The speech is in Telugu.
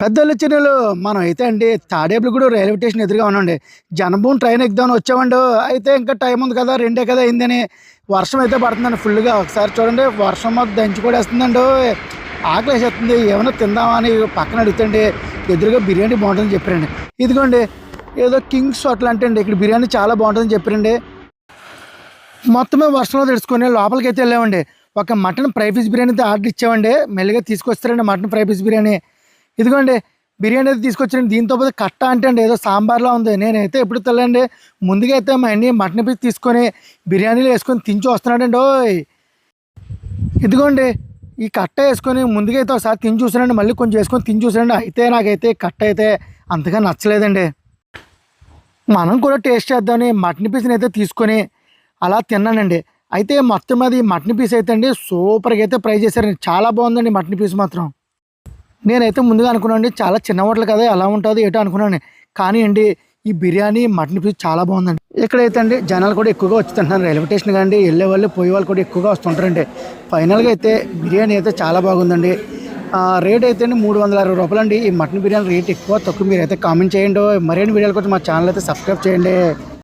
పెద్దోళ్ళు చిన్నలు మనం అయితే అండి తాడేపులగూడు రైల్వే స్టేషన్ ఎదురుగా ఉన్నాండి జనభూమి ట్రైన్ ఎక్కుదామని వచ్చామండి. అయితే ఇంకా టైం ఉంది కదా రెండే కదా అయిందని వర్షం అయితే పడుతుందండి ఫుల్గా. ఒకసారి చూడండి వర్షం మాకు దంచి కూడా వేస్తుందండి ఆకలేసేస్తుంది. ఏమైనా తిందామా అని పక్కన అడుగుతండి. ఎదురుగా బిర్యానీ బాగుంటుందని చెప్పారండి. ఇదిగోండి ఏదో కింగ్స్ హోటల్ అంటే అండి ఇక్కడ బిర్యానీ చాలా బాగుంటుందని చెప్పారండి. మొత్తమే వర్షంలో తెడుచుకొని లోపలికి అయితే వెళ్ళామండి. ఒక మటన్ ఫ్రై పీస్ బిర్యానీ అయితే ఆర్డర్ ఇచ్చామండి. మెల్లిగా తీసుకొస్తారండి మటన్ ఫ్రై పీస్ బిర్యానీ. ఇదిగోండి బిర్యానీ అయితే తీసుకొచ్చాను దీంతో పాటు కట్ట అంటే అండి ఏదో సాంబార్లో ఉంది. నేనైతే ఎప్పుడు తెల్లండి ముందుగా అయితే మా అన్ని మటన్ పీస్ తీసుకొని బిర్యానీలో వేసుకొని తించి వస్తున్నాడండి. ఓయ్! ఇదిగోండి ఈ కట్ట వేసుకొని ముందుగా అయితే ఒకసారి తిని చూసానండి మళ్ళీ కొంచెం వేసుకొని తిని చూసానండి అయితే నాకైతే కట్ట అయితే అంతగా నచ్చలేదండి. మనం కూడా టేస్ట్ చేద్దామని మటన్ పీస్ని అయితే తీసుకొని అలా తిన్నానండి. అయితే మొత్తం అది మటన్ పీస్ అయితే అండి సూపర్గా అయితే ఫ్రై చేశారండి. చాలా బాగుందండి మటన్ పీస్ మాత్రం. నేనైతే ముందుగా అనుకున్నాను చాలా చిన్న హోటల్ కదా ఎలా ఉంటుంది ఏటో అనుకున్నాను కానీ అండి ఈ బిర్యానీ మటన్ పీస్ చాలా బాగుందండి. ఇక్కడైతే అండి జనాలు కూడా ఎక్కువగా వచ్చుతుంటున్నారు రైల్వే స్టేషన్ కానీ వెళ్ళే వాళ్ళు పోయే వాళ్ళు కూడా ఎక్కువగా వస్తుంటారండి. ఫైనల్గా అయితే బిర్యానీ అయితే చాలా బాగుందండి. రేట్ అయితే అండి మూడు వందల అరవై రూపాయలు అండి ఈ మటన్ బిర్యానీ రేట్ ఎక్కువ తక్కువ మీరు అయితే కామెంట్ చేయండి. మరిన్ని వీడియోల కోసం మా ఛానల్ అయితే సబ్స్క్రైబ్ చేయండి.